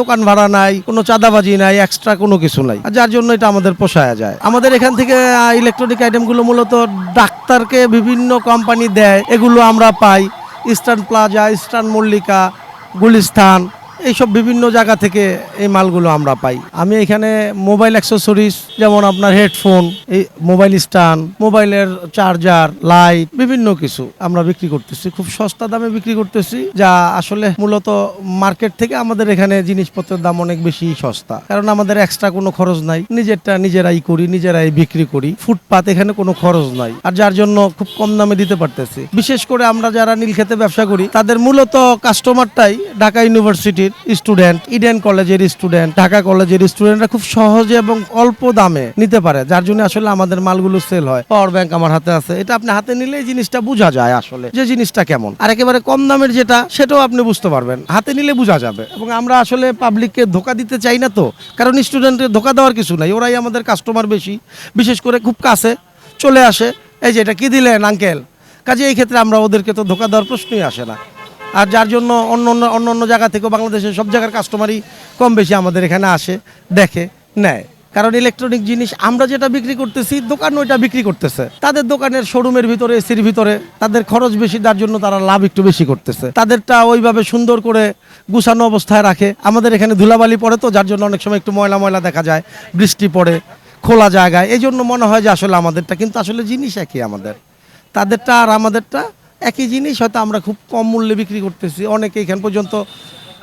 দোকান ভাড়া নাই, কোনো চাঁদাবাজি নাই এক্সট্রা কোনো কিছু নাই। যার জন্য এটা আমাদের পোষায় যায়। আমাদের এখান থেকে ইলেকট্রনিক আইটেমগুলো মূলত ডাক্তারকে বিভিন্ন কোম্পানি দেয়। এগুলো আমরা পাই। Eastern plaza eastern Mallika Gulistan এইসব বিভিন্ন জায়গা থেকে এই মালগুলো আমরা পাই। আমি এখানে মোবাইল অ্যাক্সেসরিজ, যেমন আপনার হেডফোন, এই মোবাইল স্ট্যান্ড, মোবাইলের চার্জার, লাইট, বিভিন্ন কিছু আমরা বিক্রি করতেছি। খুব সস্তা দামে বিক্রি করতেছি, যা আসলে মূলত মার্কেট থেকে আমাদের এখানে জিনিসপত্রের দাম অনেক বেশি সস্তা। কারণ আমাদের এক্সট্রা কোনো খরচ নাই। নিজেরটা নিজেরাই করি, নিজেরাই বিক্রি করি। ফুটপাত এখানে কোনো খরচ নাই। আর যার জন্য খুব কম দামে দিতে পারতেছি। বিশেষ করে আমরা যারা নীলক্ষেতে ব্যবসা করি, তাদের মূলত কাস্টমারটাই ঢাকা ইউনিভার্সিটির স্টুডেন্ট ইডেন কলেজের স্টুডেন্ট ঢাকা কলেজের স্টুডেন্টরা খুব সহজে এবং অল্প দামে নিতে পারে, যার জন্য আসলে আমাদের মালগুলো সেল হয়। পাওয়ার ব্যাংক আমার হাতে আছে। এটা আপনি হাতে নিলে এই জিনিসটা বোঝা যায় আসলে যে জিনিসটা কেমন। আর একেবারে কম দামের যেটা, সেটাও আপনি বুঝতে পারবেন। হাতে নিলে বোঝা যাবে। এবং আমরা আসলে পাবলিককে ধোকা দিতে চাই না তো। কারণ স্টুডেন্টের ধোকা দেওয়ার কিছু নাই। ওরাই আমাদের কাস্টমার বেশি। বিশেষ করে খুব কাছে চলে আসে। এই যে এটা কি দিলেন আঙ্কেল কাজে এই ক্ষেত্রে আমরা ওদেরকে তো ধোকা দেওয়ার প্রশ্নই আসে না। আর যার জন্য অন্য অন্য অন্য অন্য জায়গা থেকেও বাংলাদেশের সব জায়গার কাস্টমারই কম বেশি আমাদের এখানে আসে, দেখে, নেয়। কারণ ইলেকট্রনিক জিনিস আমরা যেটা বিক্রি করতেছি, দোকান ওইটা বিক্রি করতেছে। তাদের দোকানের শোরুমের ভিতরে এসির ভিতরে, তাদের খরচ বেশি, যার জন্য তারা লাভ একটু বেশি করতেছে। তাদেরটা ওইভাবে সুন্দর করে গুছানো অবস্থায় রাখে। আমাদের এখানে ধুলাবালি পড়ে তো, যার জন্য অনেক সময় একটু ময়লা ময়লা দেখা যায়, বৃষ্টি পড়ে, খোলা জায়গায়। এই জন্য মনে হয় যে আসলে আমাদেরটা কিন্তু আসলে জিনিস একই আমাদের। তাদেরটা আর আমাদেরটা একই জিনিস হয়তো আমরা খুব কম মূল্যে বিক্রি করতেছি। অনেকে এখান পর্যন্ত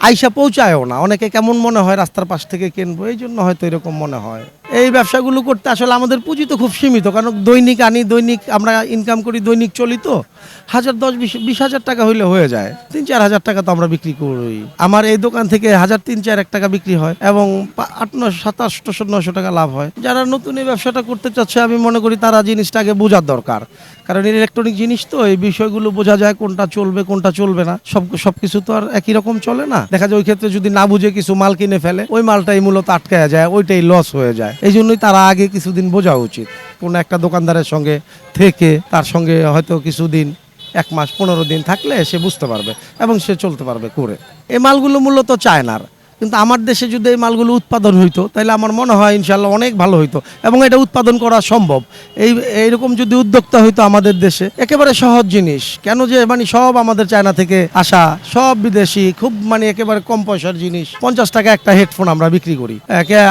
আইসা পৌঁছায়ও না। অনেকে কেমন মনে হয় রাস্তার পাশ থেকে কিনবো? এই জন্য হয়তো এরকম মনে হয়। এই ব্যবসাগুলো করতে আসলে আমাদের পুঁজি তো খুব সীমিত, কারণ দৈনিক আনি, দৈনিক আমরা ইনকাম করি, দৈনিক চলি তো হাজার দশ, বিশ বিশ হাজার টাকা হইলে হয়ে যায়। তিন, চার হাজার টাকা তো আমরা বিক্রি করি। আমার এই দোকান থেকে হাজার তিন, চার, এক টাকা বিক্রি হয় এবং আট নশো সাতাশ নশো টাকা লাভ হয়। যারা নতুন এই ব্যবসাটা করতে চাচ্ছে, আমি মনে করি তারা জিনিসটা আগে বোঝার দরকার। কারণ ইলেকট্রনিক জিনিস তো, এই বিষয়গুলো বোঝা যায় কোনটা চলবে কোনটা চলবে না। সব সব কিছু তো আর একই রকম চলে না। দেখা যায় ওই ক্ষেত্রে যদি না বুঝে কিছু মাল কিনে ফেলে, ওই মালটাই মূলত আটকায়া যায়, ওইটাই লস হয়ে যায়। এই জন্যই তারা আগে কিছুদিন বোঝা উচিত। কোনো একটা দোকানদারের সঙ্গে থেকে তার সঙ্গে হয়তো কিছুদিন, এক মাস, পনেরো দিন থাকলে সে বুঝতে পারবে এবং সে চলতে পারবে করে। এ মালগুলো মূলত চায়নার। কিন্তু আমার দেশে যদি এই মালগুলো উৎপাদন হইতো, তাহলে আমার মনে হয় ইনশাল্লাহ অনেক ভালো হইতো এবং এটা উৎপাদন করা সম্ভব। এই, এইরকম যদি উদ্যোক্তা হইতো আমাদের দেশে, একেবারে সহজ জিনিস। কেন যে মানে সব আমাদের চায়না থেকে আসা, সব বিদেশি, খুব মানে একেবারে কম পয়সার জিনিস। পঞ্চাশ টাকা একটা হেডফোন আমরা বিক্রি করি।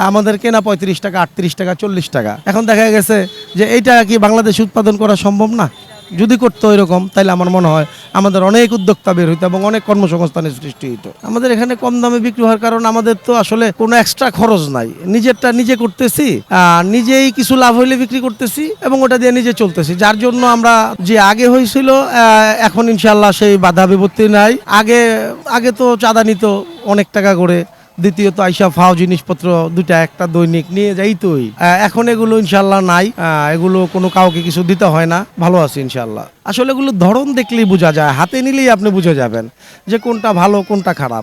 আমাদের কেনা পঁয়ত্রিশ টাকা, আটত্রিশ টাকা, চল্লিশ টাকা। এখন দেখা গেছে যে, এইটা কি বাংলাদেশে উৎপাদন করা সম্ভব না? যদি করতো এরকম তাহলে আমার মনে হয় আমাদের অনেক উদ্যোক্তা বের হইতো এবং অনেক কর্মসংস্থানের সৃষ্টি হইতো। আমাদের এখানে কম দামে বিক্রি হওয়ার কারণ আমাদের তো আসলে কোনো এক্সট্রা খরচ নাই। নিজেরটা নিজে করতেছি নিজেই কিছু লাভ হইলে বিক্রি করতেছি এবং ওটা দিয়ে নিজে চলতেছি। যার জন্য আমরা যে আগে হয়েছিল এখন ইনশাল্লাহ সেই বাধা বিপত্তি নাই। আগে আগে তো চাঁদা নিত অনেক টাকা করে। দ্বিতীয়ত আইসা ফাও জিনিসপত্র দুইটা একটা দৈনিক নিয়ে যাইতোই আহ, এখন এগুলো ইনশাল্লাহ নাই। এগুলো কোনো কাউকে কিছু দিতে হয় না। ভালো আছে ইনশাল্লাহ আসলে এগুলো ধরন দেখলেই বোঝা যায় হাতে নিলেই আপনি বুঝে যাবেন যে কোনটা ভালো কোনটা খারাপ।